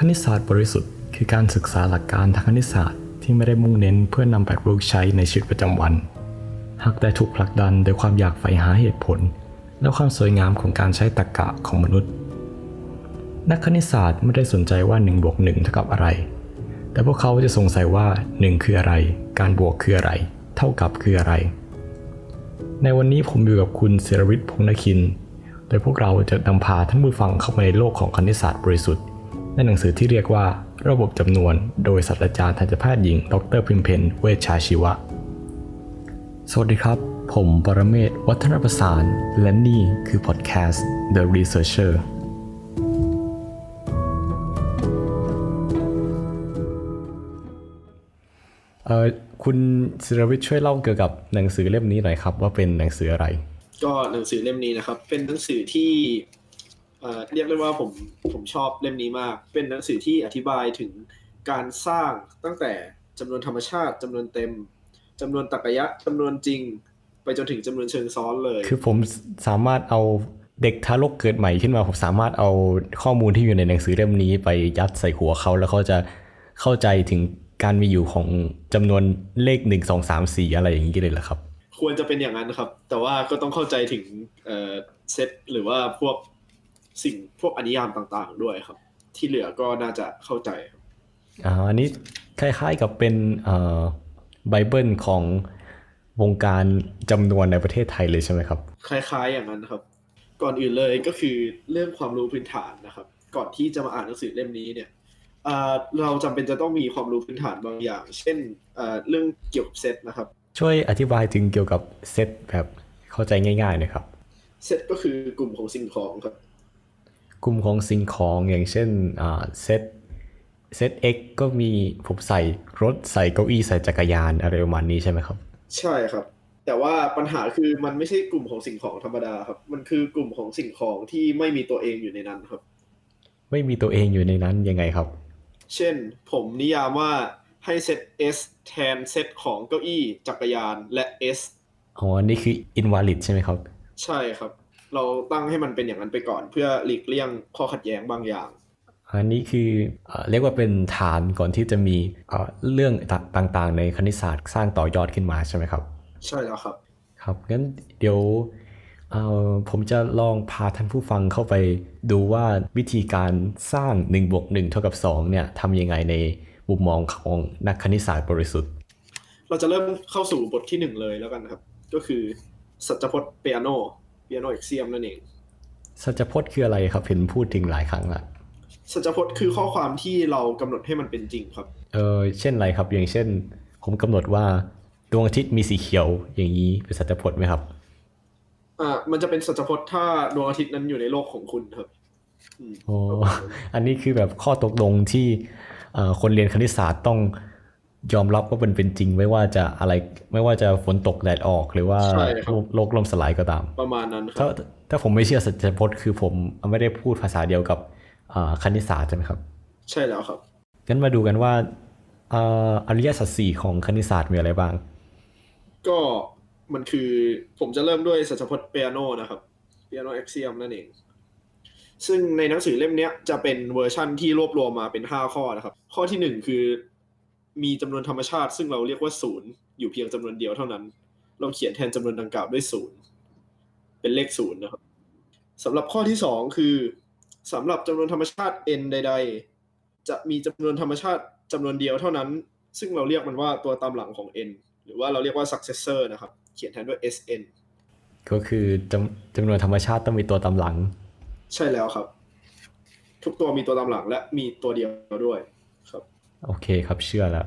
คณิตศาสตร์บริสุทธิ์คือการศึกษาหลักการทางคณิตศาสตร์ที่ไม่ได้มุ่งเน้นเพื่อนำไปประยุกต์ใช้ในชีวิตประจำวัน หากแต่ถูกผลักดันโดยความอยากใฝ่หาเหตุผล และความสวยงามของการใช้ตรรกะของมนุษย์ นักคณิตศาสตร์ไม่ได้สนใจว่า1บวก1เท่ากับอะไร แต่พวกเขาจะสงสัยว่า 1 คืออะไร การบวกคืออะไร เท่ากับคืออะไร ในวันนี้ผมอยู่กับคุณเสรวิทย์พงษ์นคิน โดยพวกเราจะนำพาท่านผู้ฟังเข้ามาในโลกของคณิตศาสตร์บริสุทธิ์ ในหนังสือที่เรียกว่าระบบจำนวนโดยศาสตราจารย์ทันตแพทย์หญิง ดรพิมเพนเวชชาชีวะ สวัสดีครับ ผมปรเมศวัฒนประสาน และนี่คือพอดแคสต์ The Researcher เอ่อคุณศิรวิทย์ช่วยเล่าเกี่ยวกับหนังสือเล่มนี้หน่อยครับ ว่าเป็นหนังสืออะไร ก็หนังสือเล่มนี้นะครับ เป็นหนังสือที่ เอ่อเรียกได้ว่าผมผมชอบเล่มนี้มาก เป็นหนังสือที่อธิบายถึงการสร้างตั้งแต่จำนวนธรรมชาติจำนวนเต็มจำนวนตรรกะยะจำนวนจริง ไปจนถึงจำนวนเชิงซ้อนเลย คือผมสามารถเอาเด็กทารกเกิดใหม่ขึ้นมา ผมสามารถเอาข้อมูลที่อยู่ในหนังสือเล่มนี้ไปยัดใส่หัวเขาแล้วเขาจะเข้าใจถึงการมีอยู่ของจำนวนเลขหนึ่งสองสามสี่อะไรอย่างนี้เลยเหรอครับ ควรจะเป็นอย่างนั้นครับ แต่ว่าก็ต้องเข้าใจถึงเอ่อเซตหรือว่าพวก สิ่งพวกอนิยามต่างๆ ด้วยครับ ที่เหลือก็น่าจะเข้าใจครับอ่าอันนี้คล้ายๆกับเป็นเอ่อไบเบิลของวงการจำนวนในประเทศไทยเลยใช่ไหมครับ คล้ายๆอย่างนั้นครับ ก่อนอื่นเลยก็คือเรื่องความรู้พื้นฐานนะครับ ก่อนที่จะมาอ่านหนังสือเล่มนี้เนี่ยอ่าเราจำเป็นจะต้องมีความรู้พื้นฐานบางอย่าง เช่นอ่าเรื่องเกี่ยวกับเซตนะครับ ช่วยอธิบายถึงเกี่ยวกับเซตแบบเข้าใจง่ายๆหนะครับ เซตก็คือกลุ่มของสิ่งของครับ กลุ่มของสิ่งของอย่างเช่นอ่าเซตเซต X ก็มีผมใส่รถใส่เก้าอี้ใส่จักรยานอะไรประมาณนี้ใช่ไหมครับ ใช่ครับ แต่ว่าปัญหาคือมันไม่ใช่กลุ่มของสิ่งของธรรมดาครับ มันคือกลุ่มของสิ่งของที่ไม่มีตัวเองอยู่ในนั้นครับ ไม่มีตัวเองอยู่ในนั้นยังไงครับ เช่น ผมนิยามว่าให้เซต S แทนเซตของเก้าอี้จักรยานและ S อ๋อ นี่คือ invalid ใช่ไหมครับ ใช่ครับ เราตั้งให้มันเป็นอย่างนั้นไปก่อน เพื่อหลีกเลี่ยงข้อขัดแย้งบางอย่างอันนี้คือเอ่อเรียกว่าเป็นฐานก่อนที่จะมีเอ่อเรื่องต่างๆ ในคณิตศาสตร์สร้างต่อยอดขึ้นมาใช่ไหมครับ ใช่แล้วครับ ครับงั้นเดี๋ยวเอ่อผมจะลองพาท่านผู้ฟังเข้าไปดูว่าวิธีการสร้าง1บวก1เท่ากับ2เนี่ยทำยังไงในมุมมองของนักคณิตศาสตร์บริสุทธิ์ เราจะเริ่มเข้าสู่บทที่หนึ่งเลยแล้วกันครับ ก็คือสัจพจน์เปียโน เปียโนเอ็กเซียมนั่นเองสัจพจน์คืออะไรครับเห็นพูดถึงหลายครั้งละสัจพจน์คือข้อความที่เรากำหนดให้มันเป็นจริงครับ เออเช่นอะไรครับ อย่างเช่น ผมกำหนดว่าดวงอาทิตย์มีสีเขียวอย่างนี้เป็นสัจพจน์ไหมครับอ่ามันจะเป็นสัจพจน์ถ้าดวงอาทิตย์นั้นอยู่ในโลกของคุณครับอืมโอ้ประมาณนั้นอันนี้คือแบบข้อตกลงที่เอ่อคนเรียนคณิตศาสตร์ต้อง ยอมรับว่ามันเป็นจริงไม่ว่าจะอะไรไม่ว่าจะฝนตกแดดออกหรือว่าใช่ครับโลกโลกล่มสลายก็ตาม ประมาณนั้นคถ้ารับถ้าผมไม่เชื่อสัจพจน์คือผมไม่ได้พูดภาษาเดียวกับอ่าคณิตศาสตร์ใช่ไหมครับ ใช่แล้วครับงั้นมาดูกันว่าอ่าอริยสัจสี่ของคณิตศาสตร์มีอะไรบ้าง ก็มันคือผมจะเริ่มด้วยสัจพจน์เปียโนนะครับเปียโนเอ็กเซียมนั่นเองซึ่งในหนังสือเล่มเนี้ยจะเป็นเวอร์ชั่นที่รวบรวมมาเป็น 5 ข้อนะครับ ข้อที่ 1 คือ มีจำนวนธรรมชาติ ซึ่งเราเรียกว่าศูนย์อยู่เพียงจำนวนเดียวเท่านั้น เราเขียนแทนจำนวนดังกล่าวด้วยศูนย์เป็นเลขศูนย์นะครับสำหรับข้อที่2คือสำหรับจำนวนธรรมชาติ n ใด ๆ จะมีจำนวนธรรมชาติจำนวนเดียวเท่านั้น ซึ่งเราเรียกมันว่าตัวตามหลังของ n หรือว่าเราเรียกว่า successor นะครับ เขียนแทนด้วย sn ก็คือจำจำนวนธรรมชาติต้องมีตัวตามหลัง ใช่แล้วครับ ทุกตัวมีตัวตามหลังและมีตัวเดียวด้วยครับ โอเคครับเชื่อแล้ว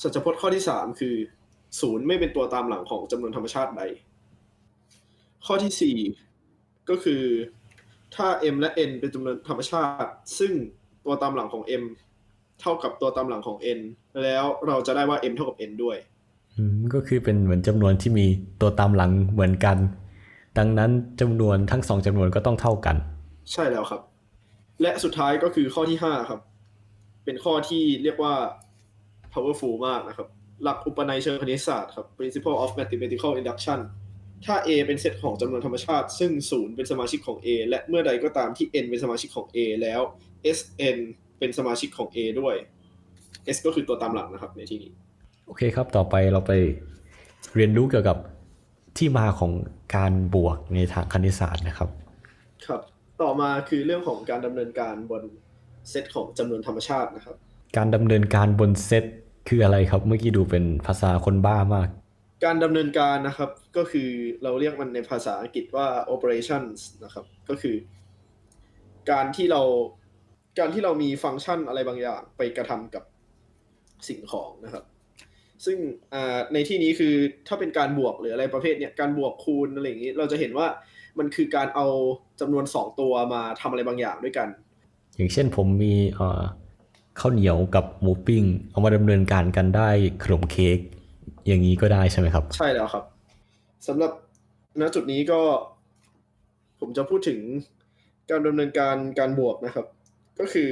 สัจพจน์ข้อที่สามคือศูนย์ไม่เป็นตัวตามหลังของจำนวนธรรมชาติใด ข้อที่สี่ก็คือถ้า m และ n เป็นจำนวนธรรมชาติ ซึ่งตัวตามหลังของ m เท่ากับตัวตามหลังของ n แล้วเราจะได้ว่า m เท่ากับ n ด้วยอืมก็คือเป็นเหมือนจำนวนที่มีตัวตามหลังเหมือนกัน ดังนั้นจำนวนทั้งสองจำนวนก็ต้องเท่ากัน ใช่แล้วครับ และสุดท้ายก็คือข้อที่ห้าครับ เป็นข้อที่เรียกว่า powerful มากนะครับ หลักอุปนัยเชิงคณิตศาสตร์ครับ principle of mathematical induction ถ้า A เป็นเซตของจำนวนธรรมชาติ ซึ่ง 0 เป็นสมาชิกของ A และเมื่อใดก็ตามที่ n เป็นสมาชิกของ A แล้ว Sn เป็นสมาชิกของ A ด้วย S ก็คือตัวตามหลังนะครับในที่นี้ โอเคครับ ต่อไปเราไปเรียนรู้เกี่ยวกับที่มาของการบวกในทางคณิตศาสตร์นะครับ ครับ ต่อมาคือเรื่องของการดำเนินการบน เซตของจำนวนธรรมชาตินะครับ การดำเนินการบนเซตคืออะไรครับเมื่อกี้ดูเป็นภาษาคนบ้ามาก การดำเนินการนะครับก็คือเราเรียกมันในภาษาอังกฤษว่า operations นะครับ ก็คือ การที่เราการที่เรามีฟังก์ชันอะไรบางอย่างไปกระทำกับสิ่งของนะครับ ซึ่งอ่าในที่นี้คือถ้าเป็นการบวกหรืออะไรประเภทเนี้ยการบวกคูณอะไรอย่างนี้ เราจะเห็นว่ามันคือการเอาจำนวนสองตัวมาทำอะไรบางอย่างด้วยกัน อย่างเช่นผมมีเข้าวเหนียวกับหมูปิ้ง เอามาดำเนินการกันได้ขนมเค้กอย่างนี้ก็ได้ใช่ไหมครับ ใช่แล้วครับสำหรับณจุดนี้ก็ ผมจะพูดถึงการดำเนินการการบวกนะครับ ก็คือ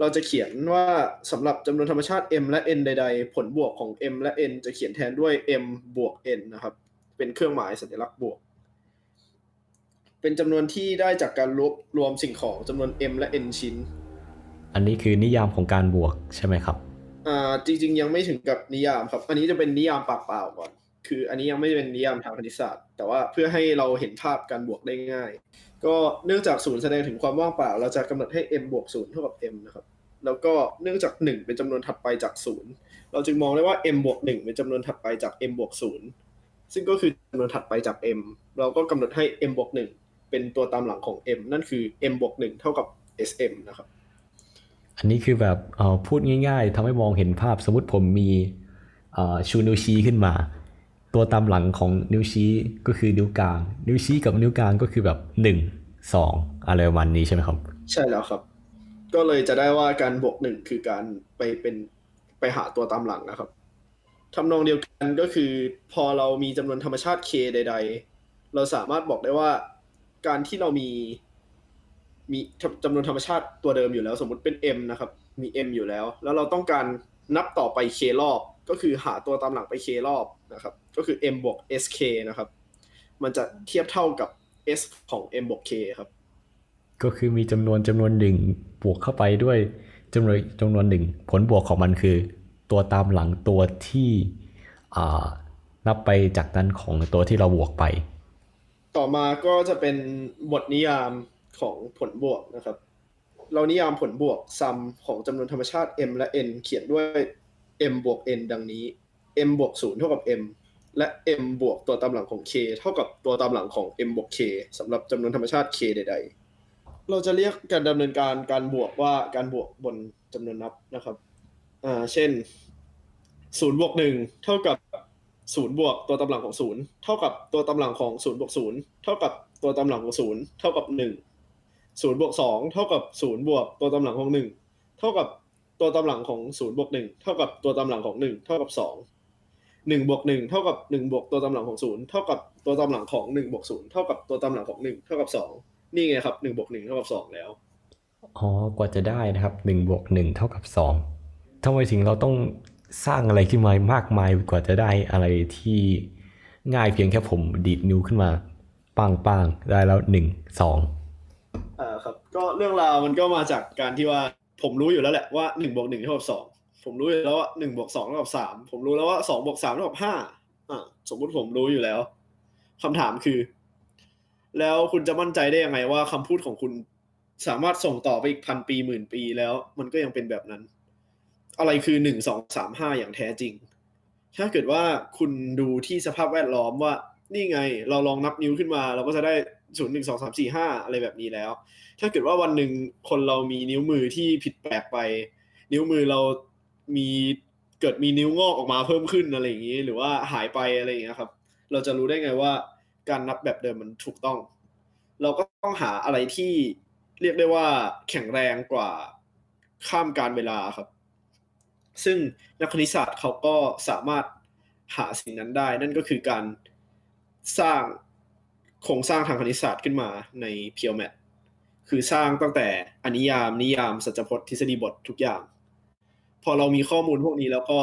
เราจะเขียนว่าสำหรับจำนวนธรรมชาติ m และ n ใด ๆ ผลบวกของ m และ n จะเขียนแทนด้วย m บวก n นะครับ เป็นเครื่องหมายสัญลักษณ์บวก เป็นจำนวนที่ได้จากการรวบรวมสิ่งของจำนวน m และ n ชิ้น อันนี้คือนิยามของการบวกใช่ไหมครับ อ่าจริง ๆ ยังไม่ถึงกับนิยามครับ อันนี้จะเป็นนิยามปากเปล่าก่อน คืออันนี้ยังไม่เป็นนิยามทางคณิตศาสตร์ แต่ว่าเพื่อให้เราเห็นภาพการบวกได้ง่าย ก็เนื่องจากศูนย์แสดงถึงความว่างเปล่า เราจะกำหนดให้ m บวกศูนย์เท่ากับ m นะครับ แล้วก็เนื่องจาก 1 เป็นจำนวนถัดไปจากศูนย์เราจึงมองได้ว่า m บวก1เป็นจำนวนถัดไปจาก m บวกศูนย์ซึ่งก็คือจำนวนถัดไปจาก m เราก็กำหนดให้ m บวก1 เป็นตัวตามหลังของ m นั่นคือ m บวก1เท่ากับ sm นะครับ อันนี้คือแบบเอ่อพูดง่าย ๆทำให้มองเห็นภาพสมมติผมมีเอ่อชูนิ้วชี้ขึ้นมา ตัวตามหลังของนิ้วชี้ก็คือนิ้วกลาง นิ้วชี้กับนิ้วกลางก็คือแบบ1 2อะไรประมาณนี้ใช่ไหมครับ ใช่แล้วครับ ก็เลยจะได้ว่าการบวกหนึ่งคือการไปเป็นไปหาตัวตามหลังนะครับทำนองเดียวกันก็คือพอเรามีจำนวนธรรมชาติ k ใด ๆ เราสามารถบอกได้ว่า การที่เรามี มีจำนวนธรรมชาติตัวเดิมอยู่แล้ว สมมุติเป็น m นะครับ มี m อยู่แล้ว แล้วเราต้องการนับต่อไป k รอบ ก็คือหาตัวตามหลังไป k รอบนะครับ ก็คือ m บวก sk นะครับ มันจะเทียบเท่ากับ s ของ m บวก k ครับ ก็คือมีจำนวนจำนวนหนึ่งบวกเข้าไปด้วยจำนวนจำนวนหนึ่ง ผลบวกของมันคือ ตัวตามหลังตัวที่นับไปจากนั้นของตัวที่เราบวกไป ต่อมาก็จะเป็นบทนิยามของผลบวกนะครับ เรานิยามผลบวกซัมของจำนวนธรรมชาติ m และ n เขียนด้วย m บวก n ดังนี้ m บวก0เท่ากับ m และ m บวกตัวตามหลังของ k เท่ากับตัวตามหลังของ m บวก k สำหรับจำนวนธรรมชาติ k ใด ๆ เราจะเรียกการดำเนินการการบวกว่าการบวกบนจำนวนนับนะครับ อ่า เช่น0บวก1เท่ากับ 0บวกตัวตำหลังของ0เท่ากับตัวตำหลังของ0บวก0เท่ากับตัวตำหลังของ0เท่ากับ1 0บวก2เท่ากับ0บวกตัวตำหลังของ1เท่ากับตัวตำหลังของ0บวก1เท่ากับตัวตำหลังของ1เท่ากับ2 1บวก1เท่ากับ1บวกตัวตำหลังของ0เท่ากับตัวตำหลังของ1บวก0เท่ากับตัวตำหลังของ1เท่ากับ2นี่ไงครับ1บวก1เท่ากับ2แล้วอ๋อกว่าจะได้นะครับ1บวก1เท่ากับ2ทำไมถึงเราต้อง สร้างอะไรขึ้นมามากมายกว่าจะได้อะไรที่ง่ายเพียงแค่ผมดีดนิ้วขึ้นมาปังปังๆได้แล้ว1 2อ่าครับก็เรื่องราวมันก็มาจากการที่ว่าผมรู้อยู่แล้วแหละว่าหนึ่งบวกหนึ่งเท่ากับสองผมรู้อยู่แล้วว่าหนึ่งบวกสองเท่ากับสามผมรู้แล้วว่าสองบวกสามเท่ากับห้าอ่าสมมุติผมรู้อยู่แล้วคำถามคือ แล้วคุณจะมั่นใจได้ยังไงว่าคำพูดของคุณสามารถส่งต่อไปอีกพันปีหมื่นปีแล้ว มันก็ยังเป็นแบบนั้น อะไรคือหนึ่งสองสามห้าอย่างแท้จริง ถ้าเกิดว่าคุณดูที่สภาพแวดล้อมว่า นี่ไง เราลองนับนิ้วขึ้นมา เราก็จะได้ศูนย์หนึ่งสองสามสี่ห้าอะไรแบบนี้แล้ว ถ้าเกิดว่าวันหนึ่งคนเรามีนิ้วมือที่ผิดแปลกไป นิ้วมือเรามีเกิดมีนิ้วงอกออกมาเพิ่มขึ้นอะไรอย่างนี้ หรือว่าหายไปอะไรอย่างเงี้ครับ เราจะรู้ได้ไงว่าการนับแบบเดิมมันถูกต้อง เราก็ต้องหาอะไรที่เรียกได้ว่าแข็งแรงกว่าข้ามการเวลาครับ ซึ่งนักคณิตศาสตร์เขาก็สามารถหาสิ่งนั้นได้ นั่นก็คือการสร้างโครงสร้างทางคณิตศาสตร์ขึ้นมาในเพียวแมทคือสร้างตั้งแต่อนิยามนิยามสัจพจน์ทฤษฎีบททุกอย่าง พอเรามีข้อมูลพวกนี้แล้วก็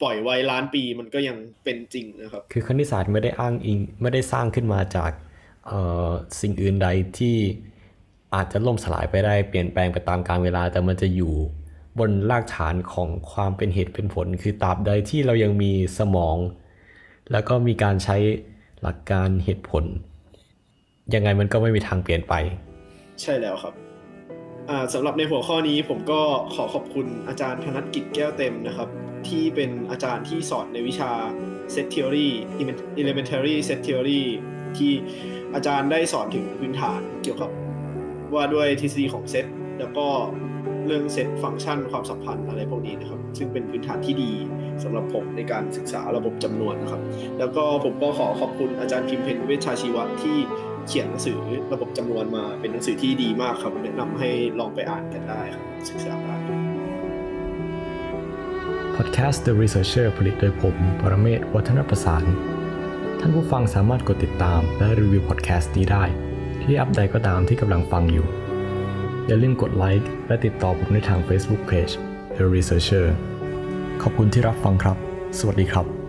ปล่อยไว้ล้านปีมันก็ยังเป็นจริงนะครับ คือคณิตศาสตร์ไม่ได้อ้างอิงไม่ได้สร้างขึ้นมาจากสิ่งอื่นใดที่อาจจะล่มสลายไปได้เปลี่ยนแปลงไปตามกาลเวลาแต่มันจะอยู่ บนรากฐานของความเป็นเหตุเป็นผล คือตราบใดที่เรายังมีสมอง แล้วก็มีการใช้หลักการเหตุผล ยังไงมันก็ไม่มีทางเปลี่ยนไป ใช่แล้วครับสำหรับในหัวข้อนี้ผมก็ขอขอบคุณอาจารย์ธนกิจแก้วเต็มนะครับ ที่เป็นอาจารย์ที่สอนในวิชา Set Theory Elementary Set Theory ที่อาจารย์ได้สอนถึงพื้นฐานเกี่ยวกับว่าด้วยทฤษฎีของเซตแล้วก็ เรื่องเซตฟังก์ชันความสัมพันธ์อะไรพวกนี้นะครับ ซึ่งเป็นพื้นฐานที่ดีสำหรับผมในการศึกษาระบบจำนวนนะครับ แล้วก็ผมก็ขอขอบคุณอาจารย์พิมเพนเวชชาชีวะที่เขียนหนังสือระบบจำนวนมาเป็นหนังสือที่ดีมากครับ แนะนำให้ลองไปอ่านกันได้ครับศึกษาได้พอดแคสต์ The Researcher ผลิตโดยผม ปรเมศวัฒนประสาน ท่านผู้ฟังสามารถกดติดตามและรีวิวพอดแคสต์นี้ได้ ที่อัปใดก็ตามที่กำลังฟังอยู่ อย่าลืมกดไลค์และติดต่อผมในทาง Facebook Page The Researcher ขอบคุณที่รับฟังครับ สวัสดีครับ